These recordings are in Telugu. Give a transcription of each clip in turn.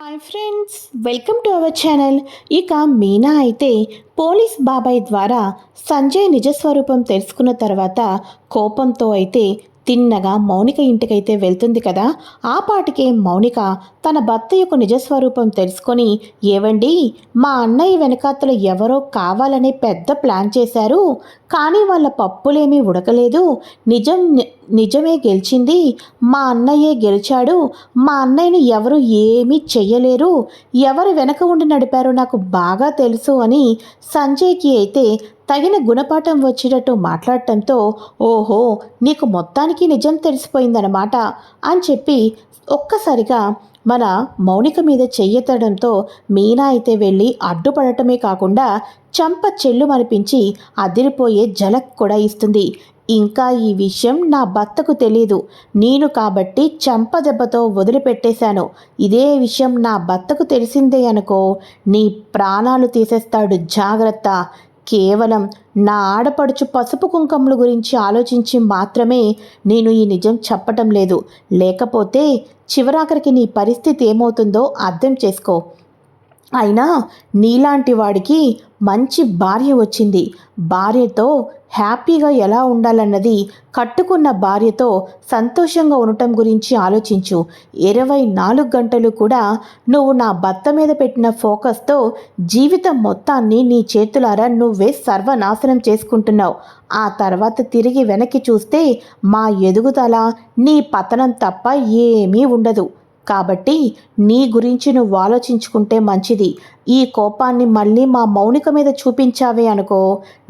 Hi friends welcome to our channel ఇక మీనా అయితే పోలీస్ బాబాయ్ ద్వారా సంజయ్ నిజస్వరూపం తెలుసుకున్న తర్వాత కోపంతో అయితే తిన్నగా మౌనిక ఇంటికైతే వెళ్తుంది కదా ఆ పాటికే మౌనిక తన భర్త యొక్క నిజస్వరూపం తెలుసుకొని ఏవండి మా అన్నయ్య వెనకాతలు ఎవరో కావాలనే పెద్ద ప్లాన్ చేశారు కానీ వాళ్ళ పప్పులేమీ ఉడకలేదు. నిజం నిజమే గెలిచింది. మా అన్నయ్యే గెలిచాడు. మా అన్నయ్యను ఎవరు ఏమీ చెయ్యలేరు. ఎవరు వెనక ఉండి నడిపారో నాకు బాగా తెలుసు అని సంజయ్కి అయితే తగిన గుణపాఠం వచ్చేటట్టు మాట్లాడటంతో ఓహో నీకు మొత్తానికి నిజం తెలిసిపోయిందన్నమాట అని చెప్పి ఒక్కసారిగా మన మౌనిక మీద చెయ్యెత్తడంతో మీనా అయితే వెళ్ళి అడ్డుపడటమే కాకుండా చంప చెల్లు మనిపించి అదిరిపోయే జలక్ కూడా ఇస్తుంది. ఇంకా ఈ విషయం నా భర్తకు తెలియదు నేను కాబట్టి చంప దెబ్బతో వదిలిపెట్టేశాను. ఇదే విషయం నా భర్తకు తెలిసిందే అనుకో నీ ప్రాణాలు తీసేస్తాడు జాగ్రత్త. కేవలం నా ఆడపడుచు పసుపు కుంకముల గురించి ఆలోచించి మాత్రమే నేను ఈ నిజం చెప్పటం లేదు. లేకపోతే చివరాఖరికి నీ పరిస్థితి ఏమవుతుందో అర్థం చేసుకో. అయినా నీలాంటి వాడికి మంచి భార్య వచ్చింది. భార్యతో హ్యాపీగా ఎలా ఉండాలన్నది కట్టుకున్న భార్యతో సంతోషంగా ఉండటం గురించి ఆలోచించు. ఇరవై నాలుగు గంటలు కూడా నువ్వు నా భర్త మీద పెట్టిన ఫోకస్తో జీవితం మొత్తాన్ని నీ చేతులారా నువ్వే సర్వనాశనం చేసుకుంటున్నావు. ఆ తర్వాత తిరిగి వెనక్కి చూస్తే మా ఎదుగుదల నీ పతనం తప్ప ఏమీ ఉండదు. కాబట్టి నీ గురించి నువ్వు ఆలోచించుకుంటే మంచిది. ఈ కోపాన్ని మళ్ళీ మా మౌనిక మీద చూపించావే అనుకో.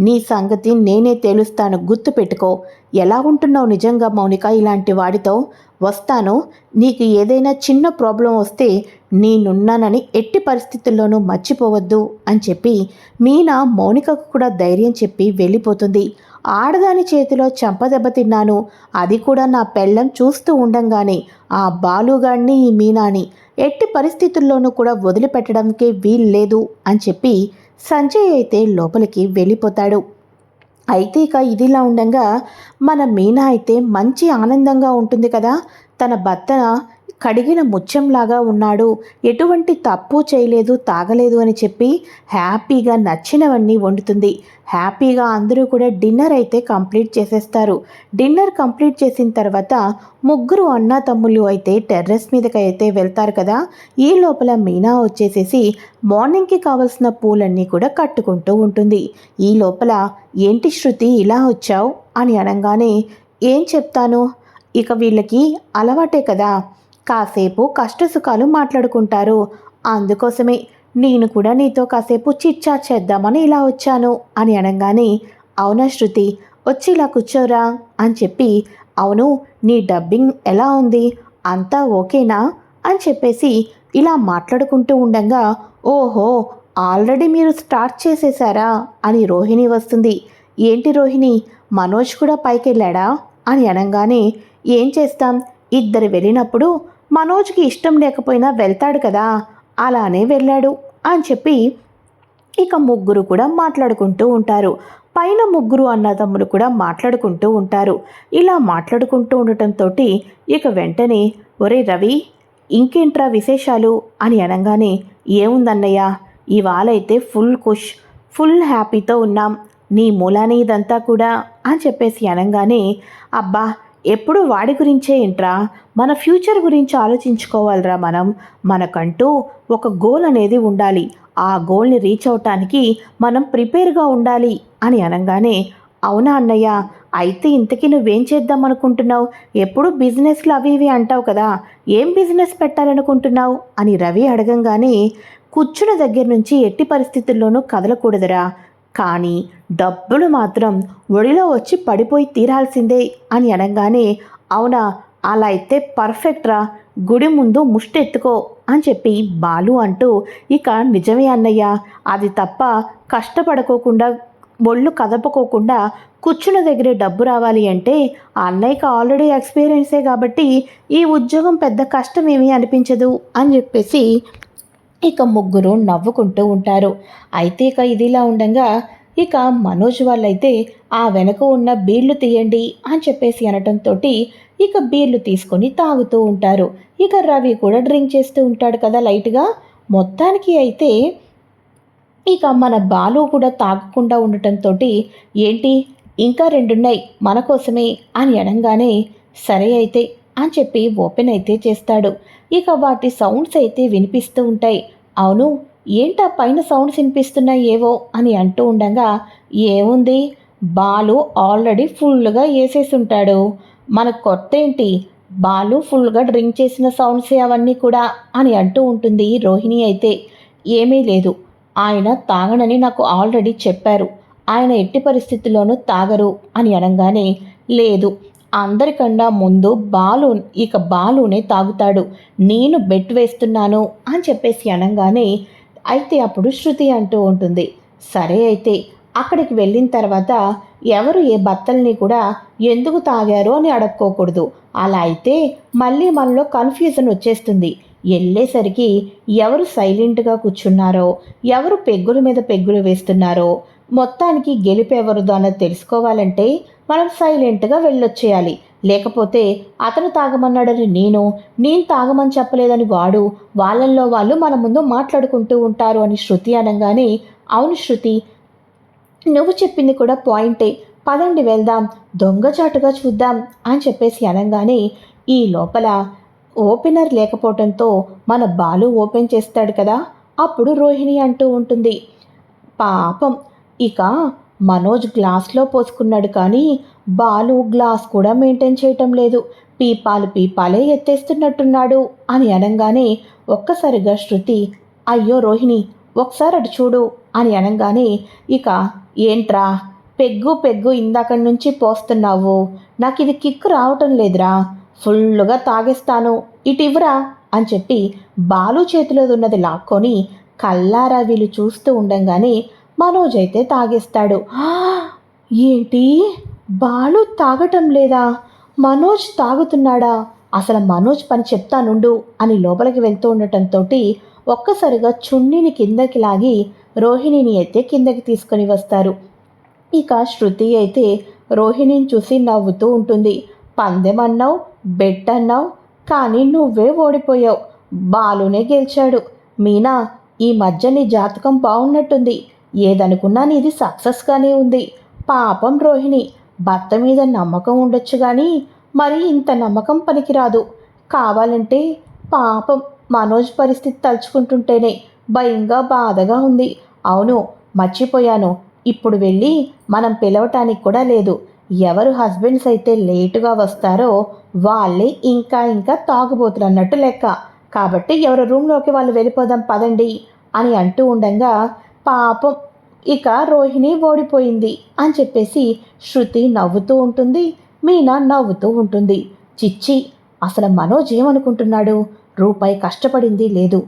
నీ సంగతి నేనే తేలుస్తాను. గుర్తుపెట్టుకో ఎలా ఉంటున్నావు నిజంగా మౌనిక ఇలాంటి వాడితో? వస్తాను. నీకు ఏదైనా చిన్న ప్రాబ్లం వస్తే నేనున్నానని ఎట్టి పరిస్థితుల్లోనూ మర్చిపోవద్దు అని చెప్పి మీనా మౌనికకు కూడా ధైర్యం చెప్పి వెళ్ళిపోతుంది. ఆడదాని చేతిలో చంపదెబ్బ తిన్నాను. అది కూడా నా పెళ్ళం చూస్తూ ఉండంగానే ఆ బాలుగాణ్ణి ఈ మీనాని ఎట్టి పరిస్థితుల్లోనూ కూడా వదిలిపెట్టడంకే వీల్లేదు అని చెప్పి సంజయ్ అయితే లోపలికి వెళ్ళిపోతాడు. అయితే ఇక ఇదిలా ఉండగా మన మీనా అయితే మంచి ఆనందంగా ఉంటుంది కదా. తన భర్త కడిగిన ముత్యంలాగా ఉన్నాడు. ఎటువంటి తప్పు చేయలేదు తాగలేదు అని చెప్పి హ్యాపీగా నచ్చినవన్నీ వండుతుంది. హ్యాపీగా అందరూ కూడా డిన్నర్ అయితే కంప్లీట్ చేసేస్తారు. డిన్నర్ కంప్లీట్ చేసిన తర్వాత ముగ్గురు అన్న తమ్ముళ్ళు అయితే టెర్రస్ మీదకి అయితే వెళ్తారు కదా. ఈ లోపల మీనా వచ్చేసేసి మార్నింగ్కి కావలసిన పూలన్నీ కూడా కట్టుకుంటూ ఉంటుంది. ఈ లోపల ఏంటి శృతి ఇలా వచ్చావు? అని అనగానే ఏం చెప్తాను? ఇక వీళ్ళకి అలవాటే కదా. కాసేపు కష్టసుఖాలు మాట్లాడుకుంటారు. అందుకోసమే నేను కూడా నీతో కాసేపు చిచ్చా చేద్దామని ఇలా వచ్చాను అని అనగానే అవునా శృతి? వచ్చి ఇలా కూర్చోరా అని చెప్పి అవును నీ డబ్బింగ్ ఎలా ఉంది? అంతా ఓకేనా? అని చెప్పేసి ఇలా మాట్లాడుకుంటూ ఉండగా ఓహో ఆల్రెడీ మీరు స్టార్ట్ చేసేసారా? అని రోహిణి వస్తుంది. ఏంటి రోహిణి? మనోజ్ కూడా పైకి వెళ్ళాడా అని అనగానే ఏం చేస్తాం? ఇద్దరు వెళ్ళినప్పుడు మనోజ్కి ఇష్టం లేకపోయినా వెళ్తాడు కదా అలానే వెళ్ళాడు అని చెప్పి ఇక ముగ్గురు కూడా మాట్లాడుకుంటూ ఉంటారు. పైన ముగ్గురు అన్నదమ్ములు కూడా మాట్లాడుకుంటూ ఉంటారు. ఇలా మాట్లాడుకుంటూ ఉండటంతో ఇక వెంటనే ఒరే రవి ఇంకేంట్రా విశేషాలు? అని అనగానే ఏముందన్నయ్య ఇవాళైతే ఫుల్ ఖుష్ ఫుల్ హ్యాపీతో ఉన్నాం నీ మూలానే ఇదంతా కూడా అని చెప్పేసి అనగానే అబ్బా ఎప్పుడు వాడి గురించే ఏంట్రా? మన ఫ్యూచర్ గురించి ఆలోచించుకోవాలిరా మనం. మనకంటూ ఒక గోల్ అనేది ఉండాలి. ఆ గోల్ని రీచ్ అవటానికి మనం ప్రిపేర్గా ఉండాలి అని అనగానే అవునా అన్నయ్య? అయితే ఇంతకీ నువ్వేం చేద్దాం అనుకుంటున్నావు? ఎప్పుడు బిజినెస్లు అవి ఇవి అంటావు కదా. ఏం బిజినెస్ పెట్టాలనుకుంటున్నావు? అని రవి అడగంగానే కూర్చున్న దగ్గర నుంచి ఎట్టి పరిస్థితుల్లోనూ కదలకూడదురా. కానీ డబ్బులు మాత్రం ఒడిలో వచ్చి పడిపోయి తీరాల్సిందే అని అనగానే అవునా అలా అయితే పర్ఫెక్ట్రా గుడి ముందు ముష్టెత్తుకో అని చెప్పి బాలు అంటూ ఇక నిజమే అన్నయ్య అది తప్ప కష్టపడుకోకుండా ఒళ్ళు కదపకోకుండా కూర్చున్న దగ్గరే డబ్బు రావాలి అంటే ఆ అన్నయ్యకి ఆల్రెడీ ఎక్స్పీరియన్సే కాబట్టి ఈ ఉద్యోగం పెద్ద కష్టమేమీ అనిపించదు అని చెప్పేసి ఇక ముగ్గురు నవ్వుకుంటూ ఉంటారు. అయితే ఇక ఇదిలా ఉండగా ఇక మనోజ్ వాళ్ళైతే ఆ వెనక ఉన్న బీర్లు తీయండి అని చెప్పేసి అనటంతో ఇక బీర్లు తీసుకొని తాగుతూ ఉంటారు. ఇక రవి కూడా డ్రింక్ చేస్తూ ఉంటాడు కదా లైట్గా. మొత్తానికి అయితే ఇక మన బాలు కూడా తాగకుండా ఉండటంతో ఏంటి? ఇంకా రెండున్నాయి మన కోసమే అని అనగానే సరే అయితే అని చెప్పి ఓపెన్ అయితే చేస్తాడు. ఇక వాటి సౌండ్స్ అయితే వినిపిస్తూ ఉంటాయి. అవును ఏంటా పైన సౌండ్స్ వినిపిస్తున్నాయి ఏవో అని అంటూ ఉండగా ఏముంది? బాలు ఆల్రెడీ ఫుల్గా వేసేసి ఉంటాడు మన కొత్త ఏంటి? బాలు ఫుల్గా డ్రింక్ చేసిన సౌండ్స్ అవన్నీ కూడా అని అంటూ ఉంటుంది రోహిణి అయితే. ఏమీ లేదు. ఆయన తాగనని నాకు ఆల్రెడీ చెప్పారు. ఆయన ఎట్టి పరిస్థితుల్లోనూ తాగరు అని అనగానే లేదు అందరికన్నా ముందు బాలు ఇక బాలునే తాగుతాడు. నేను బెట్ వేస్తున్నాను అని చెప్పేసి అనగానే అయితే అప్పుడు శృతి అంటూ ఉంటుంది. సరే అయితే అక్కడికి వెళ్ళిన తర్వాత ఎవరు ఏ బత్తల్ని కూడా ఎందుకు తాగారు అని అడక్కోకూడదు. అలా అయితే మళ్ళీ మనలో కన్ఫ్యూజన్ వచ్చేస్తుంది. వెళ్ళేసరికి ఎవరు సైలెంట్గా కూర్చున్నారో ఎవరు పెగ్గుల మీద పెగ్గులు వేస్తున్నారో మొత్తానికి గెలిపెవరుదో అన్నది తెలుసుకోవాలంటే మనం సైలెంట్గా వెళ్ళొచ్చేయాలి. లేకపోతే అతను తాగమన్నాడని నేను నేను తాగమని చెప్పలేదని వాడు వాళ్ళల్లో వాళ్ళు మన ముందు మాట్లాడుకుంటూ ఉంటారు అని శృతి అనగానే అవును శృతి నువ్వు చెప్పింది కూడా పాయింటే పదండి వెళ్దాం దొంగచాటుగా చూద్దాం అని చెప్పేసి అనగానే ఈ లోపల ఓపెనర్ లేకపోవడంతో మన బాలు ఓపెన్ చేస్తాడు కదా అప్పుడు రోహిణి అంటూ ఉంటుంది. పాపం ఇక మనోజ్ గ్లాస్లో పోసుకున్నాడు కానీ బాలు గ్లాస్ కూడా మెయింటైన్ చేయటం లేదు. పీపాలు పీపాలే ఎత్తేస్తున్నట్టున్నాడు అని అనగానే ఒక్కసారిగా శృతి అయ్యో రోహిణి ఒకసారి అటు చూడు అని అనగానే ఇక ఏంట్రా పెగ్గు పెగ్గు ఇందాక నుంచి పోస్తున్నావు. నాకు ఇది కిక్కు రావటం లేదురా. ఫుల్లుగా తాగేస్తాను. ఇటు ఇవ్వరా అని చెప్పి బాలు చేతిలో ఉన్నది లాక్కొని కల్లారా వీళ్ళు చూస్తూ ఉండంగానే మనోజ్ అయితే తాగేస్తాడు. ఏంటి? బాలు తాగటం లేదా? మనోజ్ తాగుతున్నాడా? అసలు మనోజ్ పని చెప్తానుండు అని లోపలికి వెళ్తూ ఉండటంతో ఒక్కసారిగా చున్నీని కిందకి లాగి రోహిణిని అయితే కిందకి తీసుకొని వస్తారు. ఇక శృతి అయితే రోహిణిని చూసి నవ్వుతూ ఉంటుంది. పందెం అన్నావు బెట్ అన్నావు కానీ నువ్వే ఓడిపోయావు. బాలునే గెలిచాడు. మీనా ఈ మధ్య నీ జాతకం బాగున్నట్టుంది. ఏదనుకున్నా నీది సక్సెస్గానే ఉంది. పాపం రోహిణి భర్త మీద నమ్మకం ఉండొచ్చు కానీ మరి ఇంత నమ్మకం పనికిరాదు. కావాలంటే పాపం మనోజ్ పరిస్థితి తలుచుకుంటుంటేనే భయంగా బాధగా ఉంది. అవును మర్చిపోయాను. ఇప్పుడు వెళ్ళి మనం పిలవటానికి కూడా లేదు. ఎవరు హస్బెండ్స్ అయితే లేటుగా వస్తారో వాళ్ళే ఇంకా ఇంకా తాగుబోతులు అన్నట్టు లెక్క. కాబట్టి ఎవరి రూమ్లోకి వాళ్ళు వెళ్ళిపోదాం పదండి అని అంటూ ఉండగా పాపం. ఇక రోహిణి ఓడిపోయింది అని చెప్పేసి శృతి నవ్వుతూ ఉంటుంది మీనా నవ్వుతూ ఉంటుంది. చిచ్చి అసలు మనోజ్ ఏమనుకుంటున్నాడు? రూపాయి కష్టపడింది లేదు.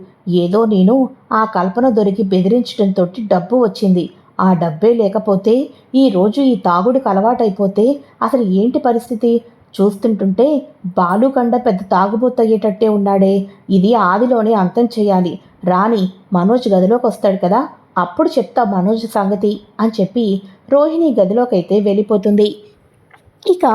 ఏదో నేను ఆ కల్పన దొరికి బెదిరించడంతో డబ్బు వచ్చింది. ఆ డబ్బే లేకపోతే ఈరోజు ఈ తాగుడికి అలవాటైపోతే అసలు ఏంటి పరిస్థితి? చూస్తుంటుంటే బాలుకండ పెద్ద తాగుబోతయ్యేటట్టే ఉన్నాడే. ఇది ఆదిలోనే అంతం చేయాలి. రాణి మనోజ్ గదిలోకి వస్తాడు కదా. అప్పుడు చెప్తా మనోజ్ సంగతి అని చెప్పి రోహిణి గదిలోకైతే వెళ్ళిపోతుంది. ఇక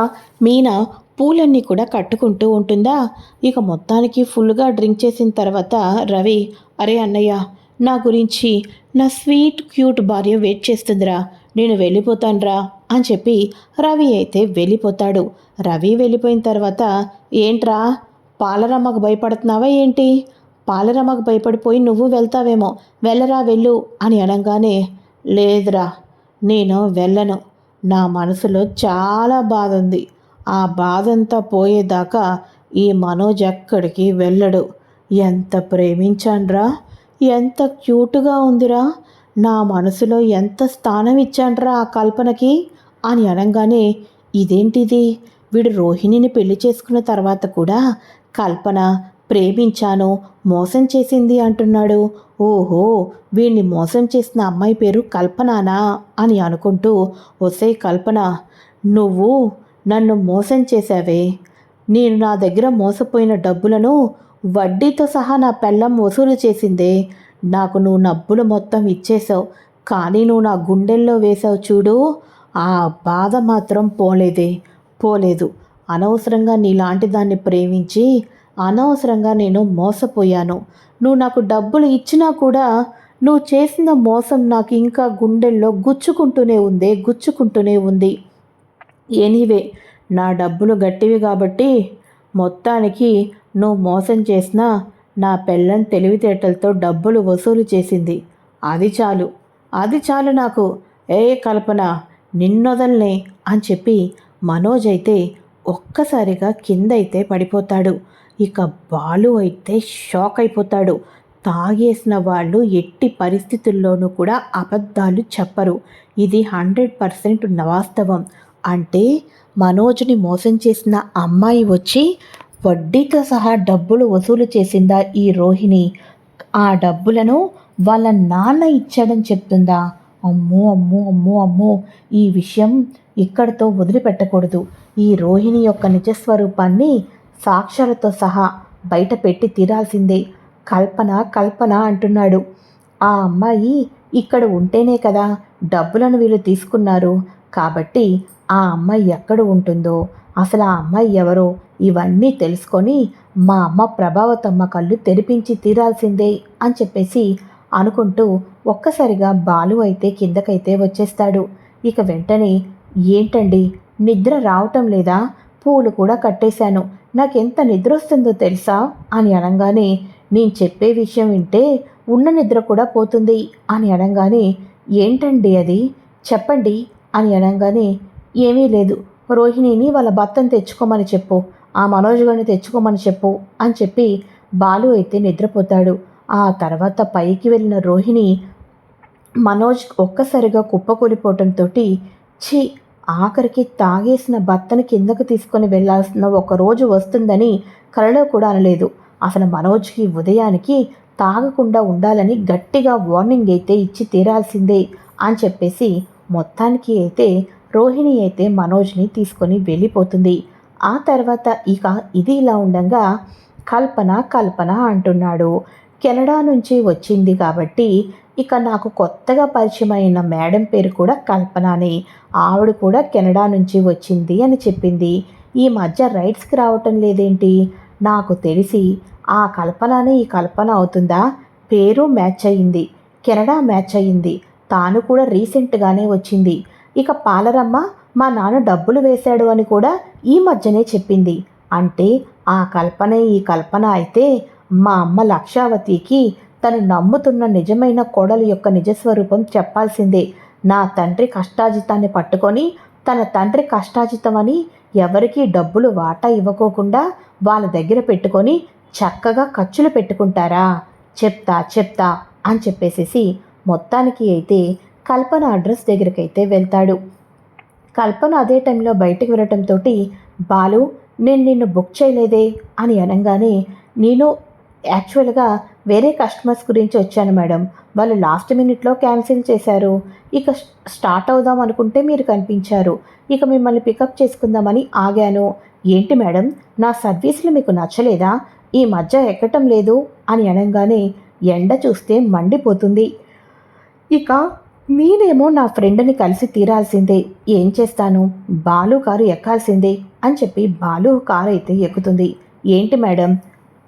మీనా పూలన్నీ కూడా కట్టుకుంటూ ఉంటుందా? ఇక మొత్తానికి ఫుల్గా డ్రింక్ చేసిన తర్వాత రవి అరే అన్నయ్య నా గురించి నా స్వీట్ క్యూట్ భార్య వెయిట్ చేస్తుందిరా నేను వెళ్ళిపోతానురా అని చెప్పి రవి అయితే వెళ్ళిపోతాడు. రవి వెళ్ళిపోయిన తర్వాత ఏంట్రా పాలరమ్మకు భయపడుతున్నావా ఏంటి? పాలరమ్మకు భయపడిపోయి నువ్వు వెళ్తావేమో. వెళ్ళరా వెళ్ళు అని అనగానే లేదురా నేను వెళ్ళను. నా మనసులో చాలా బాధ ఉంది. ఆ బాధంతా పోయేదాకా ఈ మనోజ్ ఎక్కడికి వెళ్ళడు. ఎంత ప్రేమించాన్రా? ఎంత క్యూట్గా ఉందిరా? నా మనసులో ఎంత స్థానం ఇచ్చాన్రా ఆ కల్పనకి? అని అనగానే ఇదేంటిది? వీడు రోహిణిని పెళ్ళి చేసుకున్న తర్వాత కూడా కల్పన ప్రేమించాను మోసం చేసింది అంటున్నాడు. ఓహో వీణ్ణి మోసం చేసిన అమ్మాయి పేరు కల్పనానా అని అనుకుంటూ ఒసే కల్పన నువ్వు నన్ను మోసం చేశావే. నేను నా దగ్గర మోసపోయిన డబ్బులను వడ్డీతో సహా నా పెళ్ళం వసూలు చేసిందే. నాకు నువ్వు నబ్బులు మొత్తం ఇచ్చేసావు కానీ నువ్వు నా గుండెల్లో వేసావు చూడు. ఆ బాధ మాత్రం పోలేదే పోలేదు. అనవసరంగా నీలాంటి దాన్ని ప్రేమించి అనవసరంగా నేను మోసపోయాను. నువ్వు నాకు డబ్బులు ఇచ్చినా కూడా నువ్వు చేసిన మోసం నాకు ఇంకా గుండెల్లో గుచ్చుకుంటూనే ఉంది గుచ్చుకుంటూనే ఉంది. ఎనీవే నా డబ్బులు గట్టివి కాబట్టి మొత్తానికి నువ్వు మోసం చేసినా నా పెళ్ళం తెలివితేటలతో డబ్బులు వసూలు చేసింది. అది చాలు. అది చాలు నాకు. ఏ కల్పన? నిన్నొదల్నే అని చెప్పి మనోజ్ అయితే ఒక్కసారిగా కిందైతే పడిపోతాడు. ఇక బాలు అయితే షాక్ అయిపోతాడు. తాగేసిన వాళ్ళు ఎట్టి పరిస్థితుల్లోనూ కూడా అబద్ధాలు చెప్పరు. ఇది హండ్రెడ్ పర్సెంట్ వాస్తవం. అంటే మనోజ్ని మోసం చేసిన అమ్మాయి వచ్చి వడ్డీతో సహా డబ్బులు వసూలు చేసిందా ఈ రోహిణి? ఆ డబ్బులను వాళ్ళ నాన్న ఇచ్చాడని చెప్తుందా? అమ్మో అమ్మో అమ్మో అమ్మో. ఈ విషయం ఇక్కడితో వదిలిపెట్టకూడదు. ఈ రోహిణి యొక్క నిజస్వరూపాన్ని సాక్ష్యాలతో సహా బయట పెట్టి తీరాల్సిందే. కల్పన కల్పన అంటున్నాడు. ఆ అమ్మాయి ఇక్కడ ఉంటేనే కదా డబ్బులను వీళ్ళు తీసుకున్నారు. కాబట్టి ఆ అమ్మాయి ఎక్కడ ఉంటుందో అసలు ఆ అమ్మాయి ఎవరో ఇవన్నీ తెలుసుకొని మా అమ్మ ప్రభావతమ్మ కళ్ళు తెరిపించి తీరాల్సిందే అని చెప్పేసి అనుకుంటూ ఒక్కసారిగా బాలు అయితే కిందకైతే వచ్చేస్తాడు. ఇక వెంటనే ఏంటండి? నిద్ర రావటం లేదా? పూలు కూడా కట్టేశాను. నాకెంత నిద్ర వస్తుందో తెలుసా? అని అనగానే నేను చెప్పే విషయం వింటే ఉన్న నిద్ర కూడా పోతుంది అని అనగానే ఏంటండి అది? చెప్పండి అని అనగానే ఏమీ లేదు. రోహిణిని వాళ్ళ భర్తను తెచ్చుకోమని చెప్పు. ఆ మనోజ్ గారిని తెచ్చుకోమని చెప్పు అని చెప్పి బాలు అయితే నిద్రపోతాడు. ఆ తర్వాత పైకి వెళ్ళిన రోహిణి మనోజ్ ఒక్కసారిగా కుప్పకూలిపోవటంతో ఛీ ఆఖరికి తాగేసిన భర్తను కిందకు తీసుకొని వెళ్ళాల్సిన ఒక రోజు వస్తుందని కలలో కూడా అనలేదు. అసలు మనోజ్కి ఉదయానికి తాగకుండా ఉండాలని గట్టిగా వార్నింగ్ అయితే ఇచ్చి తీరాల్సిందే అని చెప్పేసి మొత్తానికి అయితే రోహిణి అయితే మనోజ్ని తీసుకొని వెళ్ళిపోతుంది. ఆ తర్వాత ఇక ఇది ఇలా ఉండగా కల్పన కల్పన అంటున్నాడు. కెనడా నుంచి వచ్చింది కాబట్టి ఇక నాకు కొత్తగా పరిచయమైన మేడం పేరు కూడా కల్పన అని ఆవిడ కూడా కెనడా నుంచి వచ్చింది అని చెప్పింది. ఈ మధ్య రైట్స్కి రావటం లేదేంటి? నాకు తెలిసి ఆ కల్పననే ఈ కల్పన అవుతుందా? పేరు మ్యాచ్ అయ్యింది కెనడా మ్యాచ్ అయ్యింది తాను కూడా రీసెంట్గానే వచ్చింది. ఇక పాలరమ్మ మా నాన్న డబ్బులు వేశాడు అని కూడా ఈ మధ్యనే చెప్పింది. అంటే ఆ కల్పనే ఈ కల్పన అయితే మా అమ్మ లక్షావతికి తను నమ్ముతున్న నిజమైన కోడలు యొక్క నిజస్వరూపం చెప్పాల్సిందే. నా తండ్రి కష్టాజితాన్ని పట్టుకొని తన తండ్రి కష్టాజితమని ఎవరికీ డబ్బులు వాటా ఇవ్వకోకుండా వాళ్ళ దగ్గర పెట్టుకొని చక్కగా ఖర్చులు పెట్టుకుంటారా? చెప్తా చెప్తా అని చెప్పేసేసి మొత్తానికి అయితే కల్పన అడ్రస్ దగ్గరికి అయితే వెళ్తాడు. కల్పన అదే టైంలో బయటకు వెళ్ళటంతో బాలు నేను నిన్ను బుక్ చేయలేదే? అని అనగానే నేను యాక్చువల్గా వేరే కస్టమర్స్ గురించి వచ్చాను మేడం. వాళ్ళు లాస్ట్ మినిట్లో క్యాన్సిల్ చేశారు. ఇక స్టార్ట్ అవుదాం అనుకుంటే మీరు కనిపించారు. ఇక మిమ్మల్ని పికప్ చేసుకుందామని ఆగాను. ఏంటి మేడం? నా సర్వీసులు మీకు నచ్చలేదా? ఈ మధ్య ఎక్కటం లేదు? అని అనగానే ఎండ చూస్తే మండిపోతుంది. ఇక నేనేమో నా ఫ్రెండ్ని కలిసి తీరాల్సిందే. ఏం చేస్తాను? బాలు కారు ఎక్కాల్సిందే అని చెప్పి బాలు కారు అయితే ఎక్కుతుంది. ఏంటి మేడం?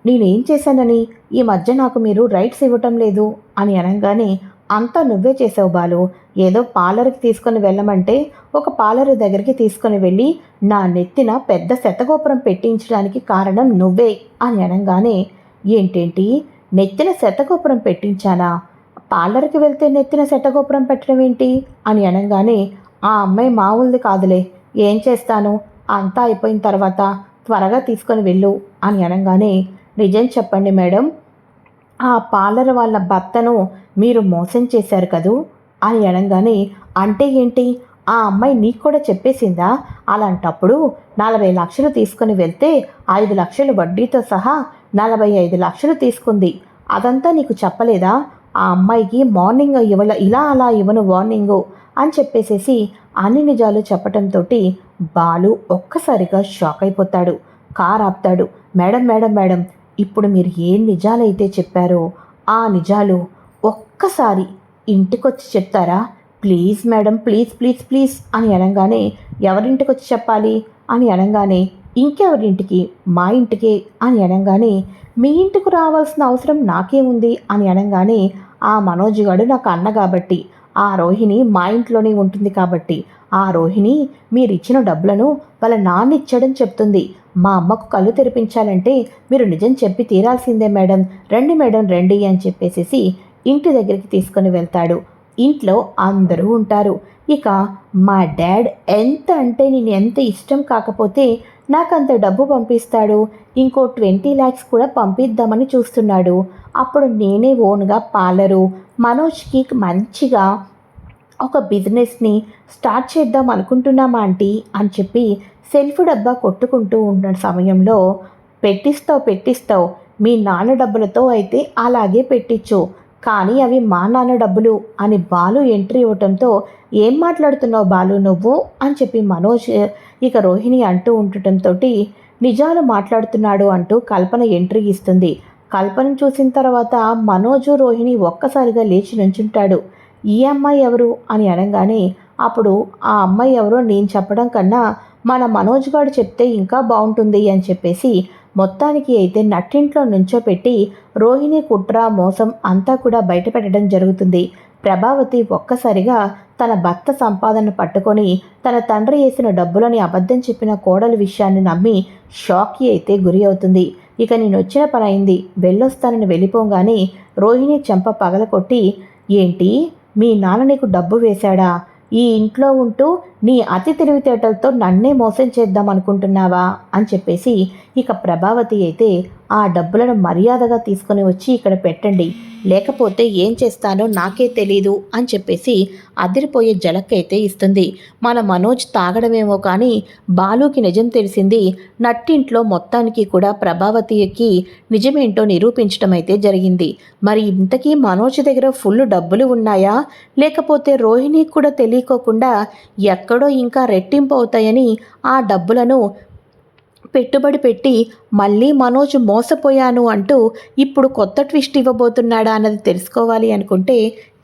నేనేం చేశానని? ఈ మధ్య నాకు మీరు రైట్స్ ఇవ్వటం లేదు అని అనగానే అంతా నువ్వే చేసావు బాలు. ఏదో పార్లర్కి తీసుకొని వెళ్ళమంటే ఒక పార్లర్ దగ్గరికి తీసుకొని వెళ్ళి నా నెత్తిన పెద్ద శతగోపురం పెట్టించడానికి కారణం నువ్వే అని అనగానే ఏంటేంటి? నెత్తిన శతగోపురం పెట్టించానా? పార్లర్కి వెళ్తే నెత్తిన శతగోపురం పెట్టడం ఏంటి? అని అనగానే ఆ అమ్మాయి మామూలుది కాదులే. ఏం చేస్తాను? అంతా అయిపోయిన తర్వాత త్వరగా తీసుకొని వెళ్ళు అని అనగానే నిజం చెప్పండి మేడం. ఆ పార్లర్ వాళ్ళ భర్తను మీరు మోసం చేశారు కదూ? అని అనగానే అంటే ఏంటి? ఆ అమ్మాయి నీకు కూడా చెప్పేసిందా? అలాంటప్పుడు నలభై లక్షలు తీసుకొని వెళ్తే ఐదు లక్షలు వడ్డీతో సహా నలభై ఐదు లక్షలు తీసుకుంది. అదంతా నీకు చెప్పలేదా? ఆ అమ్మాయికి మార్నింగ్ ఇవ్వల ఇలా అలా ఇవ్వను వార్నింగు అని చెప్పేసేసి అన్ని నిజాలు చెప్పటంతో బాలు ఒక్కసారిగా షాక్ అయిపోతాడు కార్ ఆపుతాడు మేడం మేడం మేడం ఇప్పుడు మీరు ఏ నిజాలైతే చెప్పారో ఆ నిజాలు ఒక్కసారి ఇంటికొచ్చి చెప్తారా? Please madam please please please అని అనగానే ఎవరింటికి వచ్చి చెప్పాలి? అని అనగానే ఇంకెవరింటికి? మా ఇంటికే అని అనగానే మీ ఇంటికి రావాల్సిన అవసరం నాకేముంది అని అనగానే ఆ మనోజుగాడు నాకు అన్న కాబట్టి ఆ రోహిణి మా ఇంట్లోనే ఉంటుంది కాబట్టి ఆ రోహిణి మీరిచ్చిన డబ్బులను వాళ్ళ నాన్న ఇచ్చాడని చెప్తుంది. మా అమ్మకు కళ్ళు తెరిపించాలంటే మీరు నిజం చెప్పి తీరాల్సిందే మేడం. రండి మేడం రండి అని చెప్పేసేసి ఇంటి దగ్గరికి తీసుకొని వెళ్తాడు. ఇంట్లో అందరూ ఉంటారు. ఇక మా డాడ్ ఎంత అంటే నేను ఎంత ఇష్టం కాకపోతే నాకు అంత డబ్బు పంపిస్తాడు. ఇంకో ట్వంటీ ల్యాక్స్ కూడా పంపిద్దామని చూస్తున్నాడు. అప్పుడు నేనే ఓన్గా పాలరు మనోజ్కి మంచిగా ఒక బిజినెస్ని స్టార్ట్ చేద్దాం అనుకుంటున్నామా ఆంటీ? అని చెప్పి సెల్ఫ్ డబ్బా కొట్టుకుంటూ ఉన్న సమయంలో పెట్టిస్తావు పెట్టిస్తావు. మీ నాన్న డబ్బులతో అయితే అలాగే పెట్టించు కానీ అవి మా నాన్న డబ్బులు అని బాలు ఎంట్రీ ఇవ్వటంతో ఏం మాట్లాడుతున్నావు బాలు నువ్వు అని చెప్పి మనోజ్ ఇక రోహిణి అంటూ ఉండటంతో నిజాలు మాట్లాడుతున్నాడు అంటూ కల్పన ఎంట్రీ ఇస్తుంది. కల్పన చూసిన తర్వాత మనోజు రోహిణి ఒక్కసారిగా లేచి నుంచుంటాడు. ఈ అమ్మాయి ఎవరు? అని అనగానే అప్పుడు ఆ అమ్మాయి ఎవరో నేను చెప్పడం కన్నా మన మనోజ్ గారు చెప్తే ఇంకా బాగుంటుంది అని చెప్పేసి మొత్తానికి అయితే నట్టింట్లో నుంచోపెట్టి రోహిణి కుట్ర మోసం అంతా కూడా బయటపెట్టడం జరుగుతుంది. ప్రభావతి ఒక్కసారిగా తన భర్త సంపాదన పట్టుకొని తన తండ్రి వేసిన డబ్బులని అబద్ధం చెప్పిన కోడల విషయాన్ని నమ్మి షాక్కి అయితే గురి అవుతుంది. ఇక నేను వచ్చిన పని అయింది వెళ్ళొస్తానని వెళ్ళిపోగానే రోహిణి చెంప పగలకొట్టి ఏంటి? మీ నాన్న నీకు డబ్బు వేశాడా? ఈ ఇంట్లో ఉంటూ నీ అతి తెలివితేటలతో నన్నే మోసం చేద్దాం అనుకుంటున్నావా అని చెప్పేసి ఇక ప్రభావతి అయితే ఆ డబ్బులను మర్యాదగా తీసుకొని వచ్చి ఇక్కడ పెట్టండి. లేకపోతే ఏం చేస్తానో నాకే తెలీదు అని చెప్పేసి అదిరిపోయే జలక్కైతే ఇస్తుంది. మన మనోజ్ తాగడమేమో కానీ బాలుకి నిజం తెలిసింది నట్టింట్లో మొత్తానికి కూడా ప్రభావతికి నిజమేంటో నిరూపించడం అయితే జరిగింది. మరి ఇంతకీ మనోజ్ దగ్గర ఫుల్ డబ్బులు ఉన్నాయా? లేకపోతే రోహిణికి కూడా తెలియకోకుండా ఎక్కడో ఇంకా రెట్టింపు అవుతాయని ఆ డబ్బులను పెట్టుబడి పెట్టి మళ్ళీ మనోజ్ మోసపోయాను అంటూ ఇప్పుడు కొత్త ట్విస్ట్ ఇవ్వబోతున్నాడా అన్నది తెలుసుకోవాలి అనుకుంటే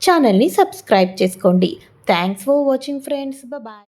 ఛానల్ని సబ్స్క్రైబ్ చేసుకోండి. Thanks for watching friends. Bye